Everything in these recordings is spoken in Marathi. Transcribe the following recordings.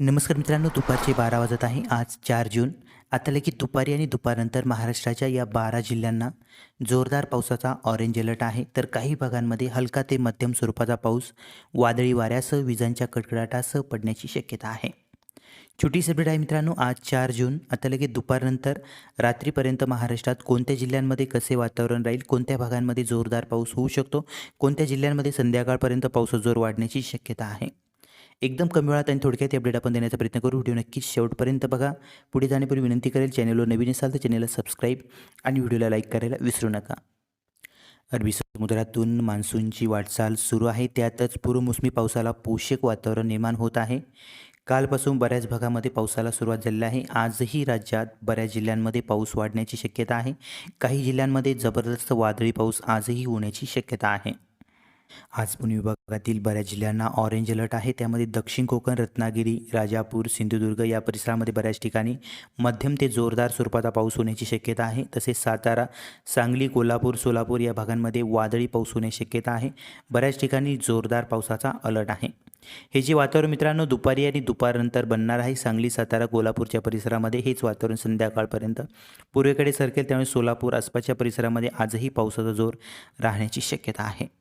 नमस्कार मित्रांनो दुपारचे बारा वाजत आहे. आज चार जून. आता लगेच दुपारी आणि दुपारनंतर महाराष्ट्राच्या या बारा जिल्ह्यांना जोरदार पावसाचा ऑरेंज अलर्ट आहे. तर काही भागांमध्ये हलका ते मध्यम स्वरूपाचा पाऊस वादळी वाऱ्यासह विजांच्या कडकडाटासह पडण्याची शक्यता आहे. छोटी अपडेट आहे मित्रांनो आज चार जून. आता लगेच दुपारनंतर रात्रीपर्यंत महाराष्ट्रात कोणत्या जिल्ह्यांमध्ये कसे वातावरण राहील कोणत्या भागांमध्ये जोरदार पाऊस होऊ शकतो कोणत्या जिल्ह्यांमध्ये संध्याकाळपर्यंत पावसाचा जोर वाढण्याची शक्यता आहे. एकदम कमी वेळात आणि थोडक्यात अपडेट आपण देण्याचा प्रयत्न करू. व्हिडिओ नक्कीच शेवटपर्यंत बघा. पुढे जाण्यापूर्वी विनंती करेल चॅनलवर नवीन असाल तर चॅनलला सबस्क्राईब आणि व्हिडिओला लाईक करायला विसरू नका. अरबी समुद्रातून मान्सूनची वाटचाल सुरू आहे. त्यातच पूर्वमोसमी पावसाला पोषक वातावरण निर्माण होत आहे. कालपासून बऱ्याच भागामध्ये पावसाला सुरुवात झालेली आहे. आजही राज्यात बऱ्याच जिल्ह्यांमध्ये पाऊस वाढण्याची शक्यता आहे. काही जिल्ह्यांमध्ये जबरदस्त वादळी पाऊस आजही होण्याची शक्यता आहे. आज पुणे विभागातील बऱ्याच जिल्ह्यांना ऑरेंज अलर्ट आहे. त्यामध्ये दक्षिण कोकण रत्नागिरी राजापूर सिंधुदुर्ग या परिसरामध्ये बऱ्याच ठिकाणी मध्यम ते जोरदार स्वरूपाचा पाऊस होण्याची शक्यता आहे. तसेच सातारा सांगली कोल्हापूर सोलापूर या भागांमध्ये वादळी पाऊस होण्याची शक्यता आहे. बऱ्याच ठिकाणी जोरदार पावसाचा अलर्ट आहे. हे जे वातावरण मित्रांनो दुपारी आणि दुपारनंतर बनणार आहे. सांगली सातारा कोल्हापूरच्या परिसरामध्ये हेच वातावरण संध्याकाळपर्यंत. पूर्वेकडे सरकेल त्यामुळे सोलापूर आसपासच्या परिसरामध्ये आजही पावसाचा जोर राहण्याची शक्यता आहे.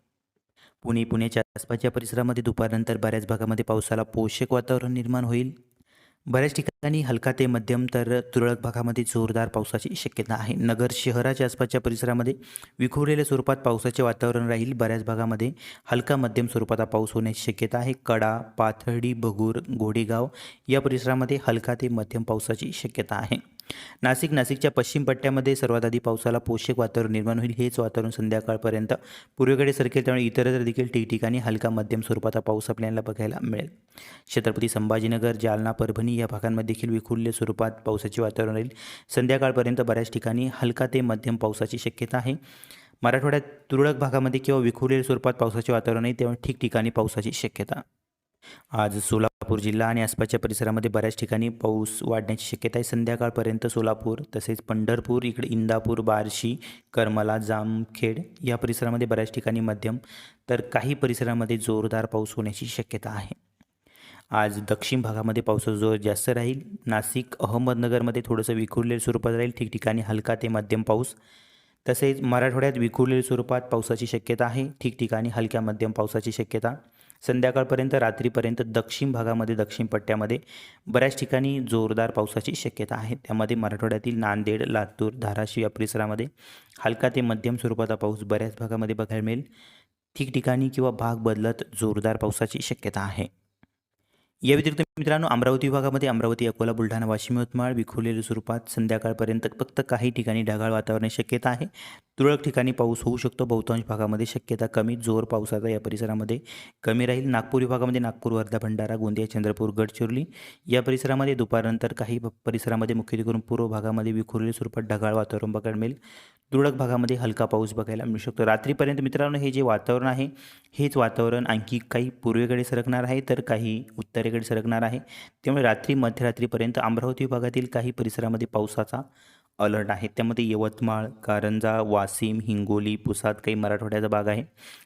पुणे पुण्याच्या आसपासच्या परिसरामध्ये दुपारनंतर बऱ्याच भागामध्ये पावसाला पोषक वातावरण निर्माण होईल. बऱ्याच ठिकाणी हलका ते मध्यम तर तुरळक भागामध्ये जोरदार पावसाची शक्यता आहे. नगर शहराच्या आसपासच्या परिसरामध्ये विखुरलेल्या स्वरूपात पावसाचे वातावरण राहील. बऱ्याच भागामध्ये हलका मध्यम स्वरूपाचा पाऊस होण्याची शक्यता आहे. कडा पाथर्डी बगूर गोडेगाव या परिसरामध्ये हलका ते मध्यम पावसाची शक्यता आहे. नाशिक नाशिकच्या पश्चिम पट्ट्यामध्ये सर्वात आधी पावसाला पोषक वातावरण निर्माण होईल. हेच वातावरण संध्याकाळपर्यंत पूर्वेकडे सरकेल त्यामुळे इतरत्र देखील ठिकठिकाणी हलका मध्यम स्वरूपाचा पाऊस आपल्याला बघायला मिळेल. छत्रपती संभाजीनगर जालना परभणी या भागांमध्ये देखील विखुरले स्वरूपात पावसाचे वातावरण राहील. संध्याकाळपर्यंत बऱ्याच ठिकाणी हलका ते मध्यम पावसाची शक्यता आहे. मराठवाड्यात तुरळक भागामध्ये किंवा विखुरलेल्या स्वरूपात पावसाचे वातावरण आहे तेव्हा ठिकठिकाणी पावसाची शक्यता आज सोलापूर जिल्हा आणि आसपासच्या परिसरामध्ये बऱ्याच ठिकाणी पाऊस वाढण्याची शक्यता आहे. संध्याकाळपर्यंत सोलापूर तसेच पंढरपूर इकडे इंदापूर बार्शी करमला जामखेड या परिसरामध्ये बऱ्याच ठिकाणी मध्यम तर काही परिसरामध्ये जोरदार पाऊस होण्याची शक्यता आहे. आज दक्षिण भागामध्ये पावसाचा जोर जास्त राहील. नाशिक अहमदनगरमध्ये थोडंसं विखुरलेलं स्वरूपात राहील. ठिकठिकाणी हलका ते मध्यम पाऊस. तसेच मराठवाड्यात विखुरलेल्या स्वरूपात पावसाची शक्यता आहे. ठिकठिकाणी हलक्या मध्यम पावसाची शक्यता. संध्याकाळपर्यंत रात्रीपर्यंत दक्षिण भागामध्ये दक्षिण पट्ट्यामध्ये बऱ्याच ठिकाणी जोरदार पावसाची शक्यता आहे. त्यामध्ये मराठवाड्यातील नांदेड लातूर धाराशिव या परिसरामध्ये हलका ते मध्यम स्वरूपाचा पाऊस बऱ्याच भागामध्ये बघायला मिळेल. ठिकठिकाणी किंवा भाग बदलत जोरदार पावसाची शक्यता आहे. या व्यतिरिक्त मित्रांनो अमरावती विभागामध्ये अमरावती अकोला बुलढाणा वाशिम यवतमाळ विखुरलेल्या स्वरूपात संध्याकाळपर्यंत फक्त काही ठिकाणी ढगाळ वातावरणाची शक्यता आहे. तुरळक ठिकाणी पाऊस होऊ शकतो. बहुतांश भागामध्ये शक्यता कमी जोर पावसाचा या परिसरामध्ये कमी राहील. नागपूर विभागामध्ये नागपूर वर्धा भंडारा गोंदिया चंद्रपूर गडचिरोली या परिसरामध्ये दुपारनंतर काही परिसरामध्ये मुख्य करून पूर्व भागामध्ये विखुरलेल्या स्वरूपात ढगाळ वातावरण बघायला मिळेल. तुरळक भागामध्ये हलका पाऊस बघायला मिळू शकतो. रात्रीपर्यंत मित्रांनो हे जे वातावरण आहे हेच वातावरण आणखी काही पूर्वेकडे सरकणार आहे तर काही उत्तरेकडे सरकणार आहे. त्यामुळे रात्री मध्यरात्रीपर्यंत अमरावती विभागातील काही परिसरामध्ये पावसाचा अलर्ट आहे. त्यामध्ये यवतमाळ कारंजा वाशिम हिंगोली पुसाद काही मराठवाड्याचा भाग आहे.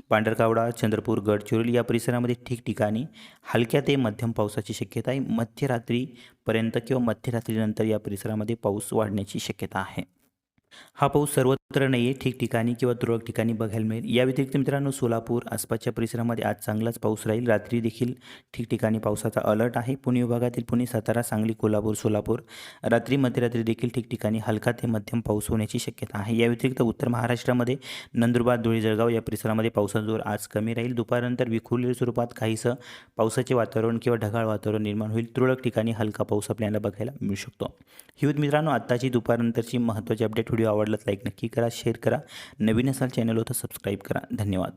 पांढरकावडा चंद्रपूर गडचिरोली या परिसरामध्ये ठिकठिकाणी हलक्या ते मध्यम पावसाची शक्यता आहे. मध्यरात्रीपर्यंत किंवा मध्यरात्रीनंतर या परिसरामध्ये पाऊस वाढण्याची शक्यता आहे. हा पाऊस सर्वत्र नाही आहे ठिकठिकाणी किंवा तुरळक ठिकाणी बघायला मिळेल. या व्यतिरिक्त मित्रांनो सोलापूर आसपासच्या परिसरामध्ये आज चांगलाच पाऊस राहील. रात्री देखील ठिकठिकाणी पावसाचा अलर्ट आहे. पुणे विभागातील पुणे सातारा सांगली कोल्हापूर सोलापूर रात्री मध्यरात्री देखील ठिकठिकाणी हलका ते मध्यम पाऊस होण्याची शक्यता आहे. या व्यतिरिक्त उत्तर महाराष्ट्रामध्ये नंदुरबार धुळे जळगाव या परिसरामध्ये पावसाचा जोर आज कमी राहील. दुपारनंतर विखुरलेल्या स्वरूपात काहीसं पावसाचे वातावरण किंवा ढगाळ वातावरण निर्माण होईल. तुरळक ठिकाणी हलका पाऊस आपल्याला बघायला मिळू शकतो. ही मित्रांनो आत्ताची दुपारनंतरची महत्त्वाची अपडेट व्हिडिओ आवडला लाईक नक्की करा शेअर करा. नवीन असाल चॅनल होतं सबस्क्राईब करा. धन्यवाद.